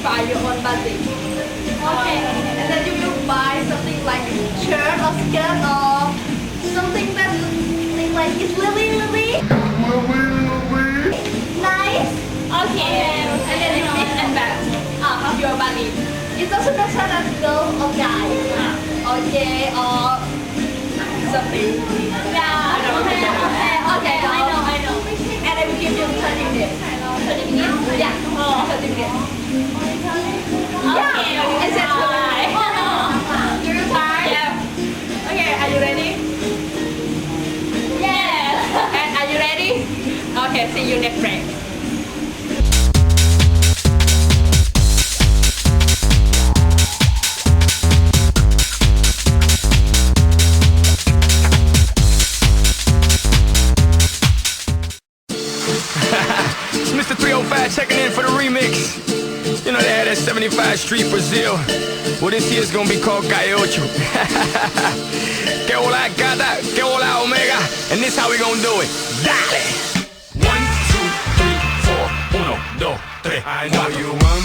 you to, to buy your own budget. Okay. And then you will buy something like shirt or skirt or something that look like it's really, really nice. Okay. And then you mix and match uh, of your body. It doesn't matter that girl or guy. Or gay or something. Yeah. Okay. Okay. Okay. I know. I know. And I will give you 30 minutes. 30? Yeah. Okay. I said Bye. Do you try? Yeah. Okay, are you ready? Yes. And are you ready? Okay, see you next break. Que hola gata, que hola omega. And this how we gonna do it. Dale! One, two, three, four. Uno, dos, tres. I know you want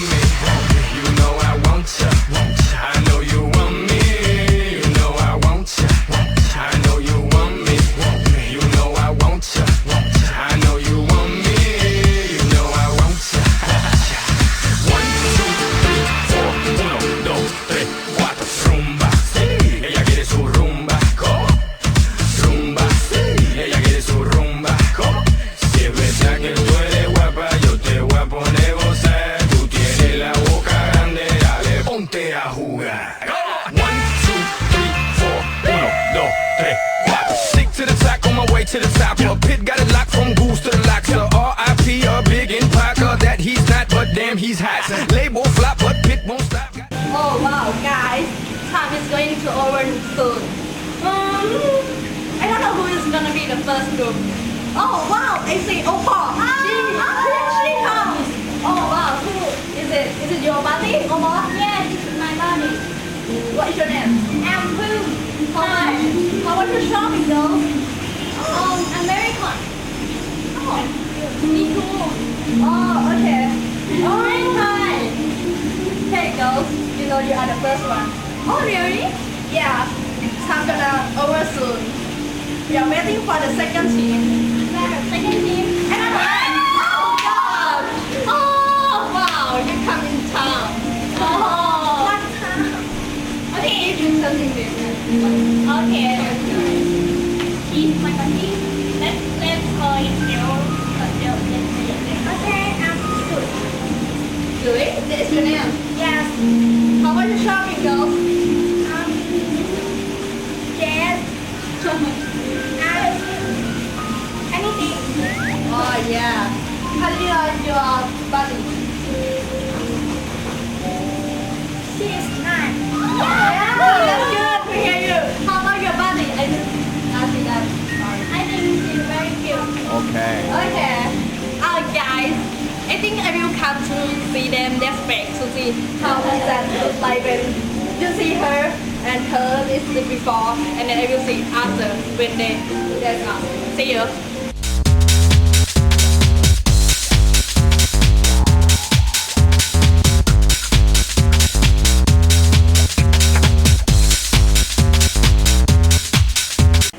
going to over soon. Um, I don't know who is gonna be the first group. Oh wow, I see Opa. She, she comes. Oh wow, who is it? Is it your buddy, Opa? Yes. This is my body. What is your name? I'm Pooh. Much? How much you shopping, girls? Um, I'm very American. Oh, Me too. oh, okay. Oh, hi. Hey, girls, you know you are the first one. Oh really? Yeah, time gonna over soon. We are waiting for the second team. Where? Second team. Another one. Oh God! Oh wow! You come in town. Oh. What time? Okay. You something different. Okay. He's my buddy. Let's let's call it. Bill. Okay. I'm good. This is your name. Yes. How about your shopping, girls? Um. Yes. Um. Anything. Oh yeah. How do you like your buddy? She's nine. See them next week to see how does that look like when you see her and her is before and then I will see after when they they come. See you.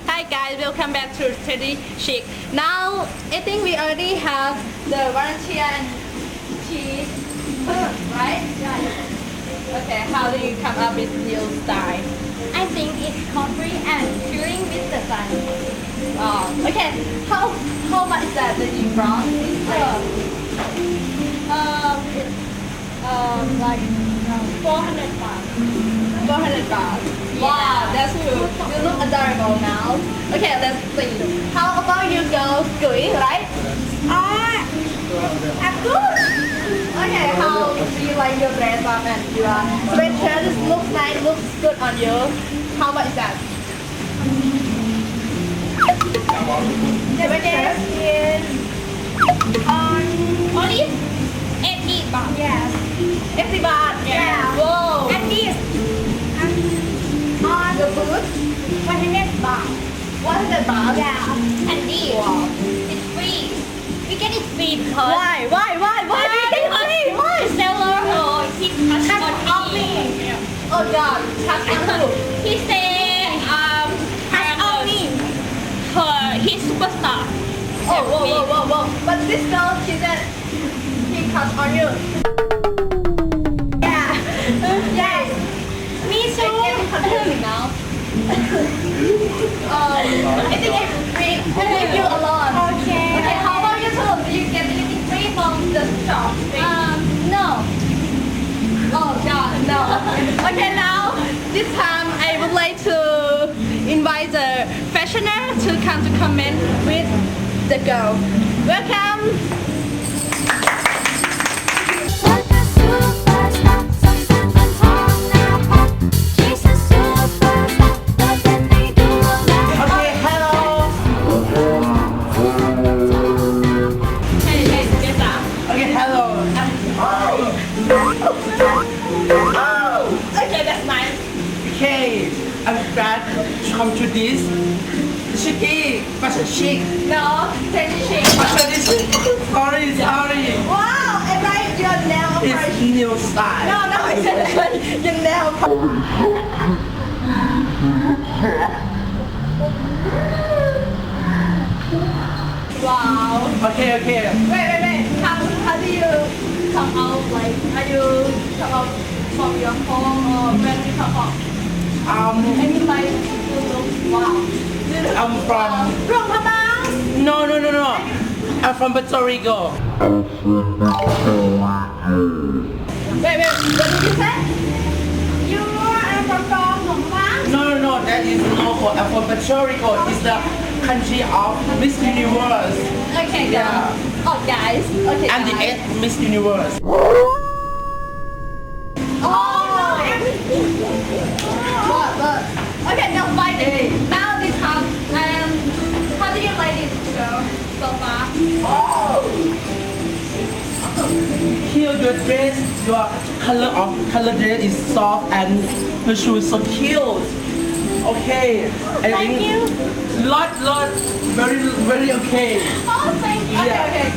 Hi guys, welcome back to Teddy Chic. Now, I think we already have the volunteer and cheese, right? Okay, how do you come up with new style? I think it's coffee and chewing with the sun. Oh, okay. How how much is that that you brought? It's like, Um, it's um like um, 400 baht. 400 baht. Yeah. Wow, that's good. You look adorable now. Okay, let's see. How about you girls? Good, right? Ah, I'm good. Okay, like your dress up and your sweatshirt looks nice, looks good on you. How much is that? Sweatshirt is on Only 80 baht. yes, 80 baht. Yeah. Whoa. And this um, on The boots, 100 baht. 100 baht. Yeah. And this Wow. it's free. We get it free because Why? Why? Why? Why do you get it free? Why? the seller or he touched on me. Oh God, touch on you. He say um touch on me. Her he's superstar. Oh, whoa, whoa, whoa, whoa. But this girl, she said he touched on you. Yeah. yes. Me getting confusing now. um, I think. I leave you alone. Okay. Okay, how about you too? Do you get anything free from the shop? Um no. Oh God, no. Okay, now this time I would like to invite the fashioner to come to comment with the girl. Welcome. Wow. Okay, okay. Wait, wait, wait. How, how do you come out? Like, are you come out from your home or where do you come out? Um, I mean, like, you look wow. I'm from. from Pabang. No, no, no, no. I'm from Puerto Rico. Wait, wait. What did you say? You are from from Pabang. No, no, no. That is local. I'm from Puerto Rico. It's the country of Miss Universe. Okay, Yeah. guys. Oh, guys. Okay. I'm the eighth Miss Universe. Oh, but, but, okay, now finally, now this time, um, how do you like this girl so far? Here your dress, your color of color dress is soft and the shoes so cute. Okay. I Thank you. Lot, lot, very, very okay. Oh, thank you. Okay, Yeah. okay.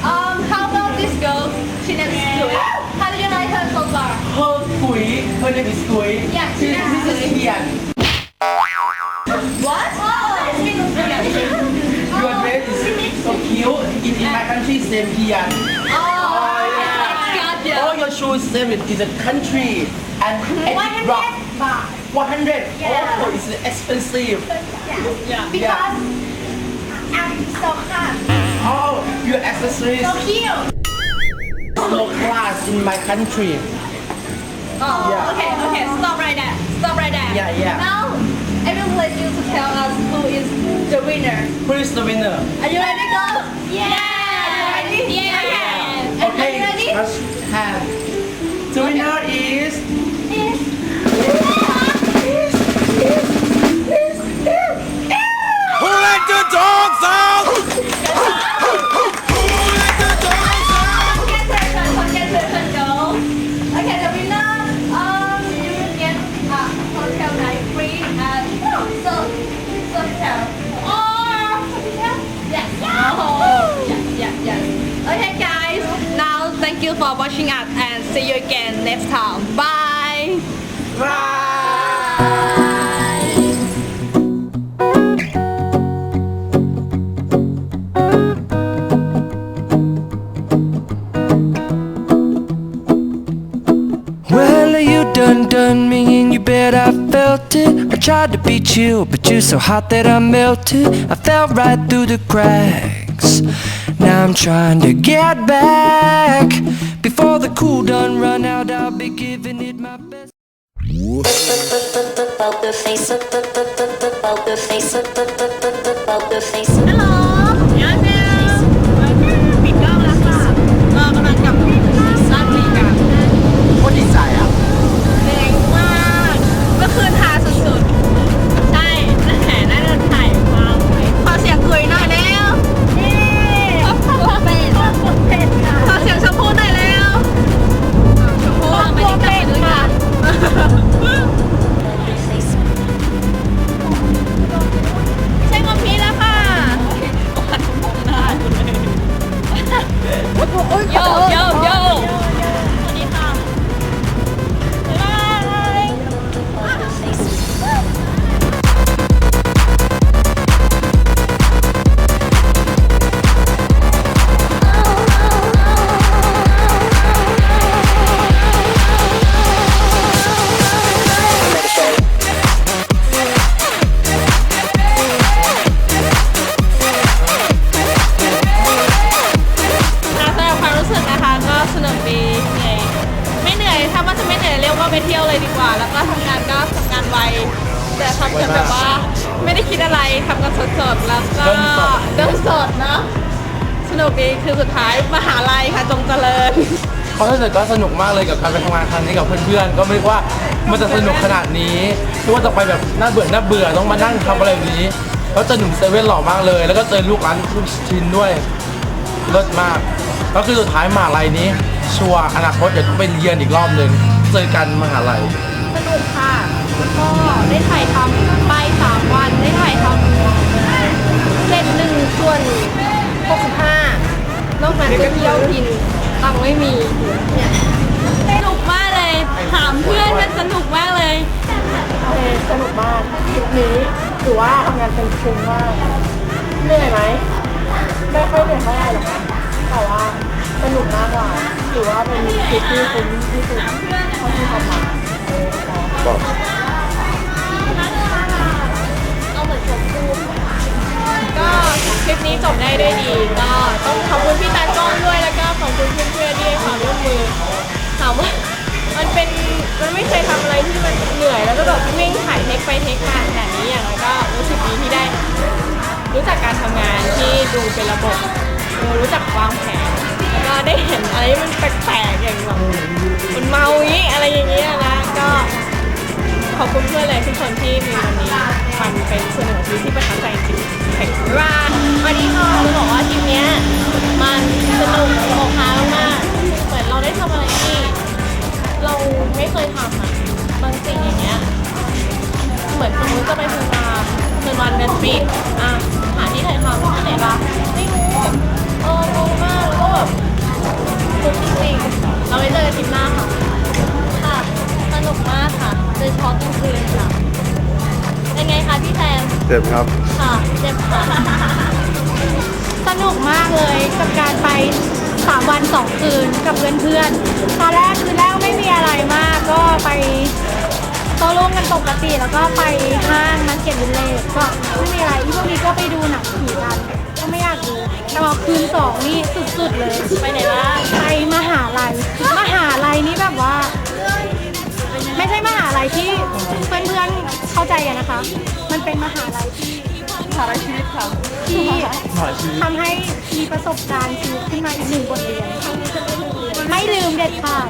Um, how about this girl? She named Sui. How do you like her so far? Her Gui, her name is Gui. Yeah, She, yeah. this is Hian. What? Oh, she Your dress is so cute. In, in my country, same Hian. Oh, yeah. All your shoes same in the country and Epic Rock. 100. Yeah. Oh, it's expensive. Yeah. Yeah. I'm so hot. Oh, your accessories So cute. low class in my country. Oh, Yeah. okay, okay. Stop right there. Stop right there. Yeah, yeah. Now, I will let you to tell us who is the winner. Who is the winner? Are you ready, girls? Yeah. For watching us and see you again next time. Bye. Well, you done done me and you bet I felt it. I tried to be chill, but you're so hot that I melted. I fell right through the cracks. Now I'm trying to get back. Before the cool done run out, I'll be giving it my best. Poker แต่ทำกันแบบว่าไม่ได้คิดอะไรทำกันสดๆแล้วก็เดินสดเนาะสนุกดีคือสุดท้ายมหาลัยค่ะจงเจริญความรู้สึกก็สนุกมากเลยกับการไปทำงานครั้งนี้กับเพื่อนๆ ก็ไม่ว่ามันจะสนุกขนาดนี้ไม่ว่าจะไปแบบน่าเบื่อน่าเบื่อต้องมานั่งทำอะไรแบบนี้แล้วเจอหนุ่มเซเว่นหล่อมากเลย แล้วก็เจอลูกร้านลูกชิ้นด้วยเลิศมาก แล้วคือสุดท้ายมหาลัยนี้ ชัวร์อนาคตเดี๋ยวต้องไปเรียนอีกรอบหนึ่งเจอกันมหาลัยสนุกค่ะ ก็ได้ถ่ายทำไปสามวันได้ถ่ายทำเสร็จหนึ่งส่วนหกสิบห้านอกนั้นก็เที่ยวกินตังค์ไม่มีเนี่ยสนุกมากเลยถามเพื่อนมันสนุกมากเลยโอเคสนุกมากทริปนี้ถือว่าทำงานเป็นคุ้มมากเหนื่อยไหมไม่ค่อยเหนื่อยเท่าไหร่หรอกแต่ว่าสนุกมากกว่าถือว่าเป็นทริปที่คุ้มที่สุดเท่าที่ทำมาเอา คลิปนี้จบได้ด้วยดีก็ต้องขอบคุณพี่ตากล้องด้วยแล้วก็ขอบคุณเพื่อนๆที่ให้ความร่วมมือถามว่ามันเป็นมันไม่เคยทำอะไรที่มันเหนื่อย แล้วก็แบบวิ่งถ่ายเทคไปเทคมาขนาดนี้อย่างไรก็รู้สึกดีที่ได้ รู้จักการทำงานที่ดูเป็นระบบรู้จักวางแผนแล้วก็ได้เห็นอะไรที่มันแปลกๆอย่างแบบมันเมาอย่างนี้อะไรอย่างเงี้ยนะก็ขอบคุณเพื่อนเลยทุกคนที่มีวันนี้มันเป็นส่วนหนึ่งของชีวิตที่ประทับใจจริง ราวันนี้ก็จะบอกว่าทีมเนี้ยมันสนุกโมคามากๆเหมือนเราได้ทำอะไรที่เราไม่เคยทำอะบางสิ่งอย่างเงี้ยเหมือนสมมติจะไปเมืองมาเมืองวันเดนปิดอะหาที่ถ่ายทำที่ไหนบ้างไม่รู้ เจ็บครับ ค่ะเจ็บค่ะสนุกมากเลยกับการไปสามวันสองคืนกับเพื่อนๆ ตอนแรกคืนแรกไม่มีอะไรมากก็ไปโต๊ะร่วมกันปกติแล้วก็ไปห้างนักเก็ตวิลเลจก็ไม่มีอะไรที่พวกนี้ก็ไปดูหนังผีกันก็ไม่อยากดูแต่พอคืนสองนี่สุดๆเลย ไปไหนบ้างไปมหาลัยมหาลัยนี่แบบว่า ไม่ใช่มหาลัยที่เพื่อนๆเข้าใจกันนะคะ็นมหาลัยที่สารชีวิตค่ะที่ทำให้มีประสบการณ์ชีวิตขึ้นมาอีกหนึ่งบทเรียน ไม่ลืมเด็ดขาด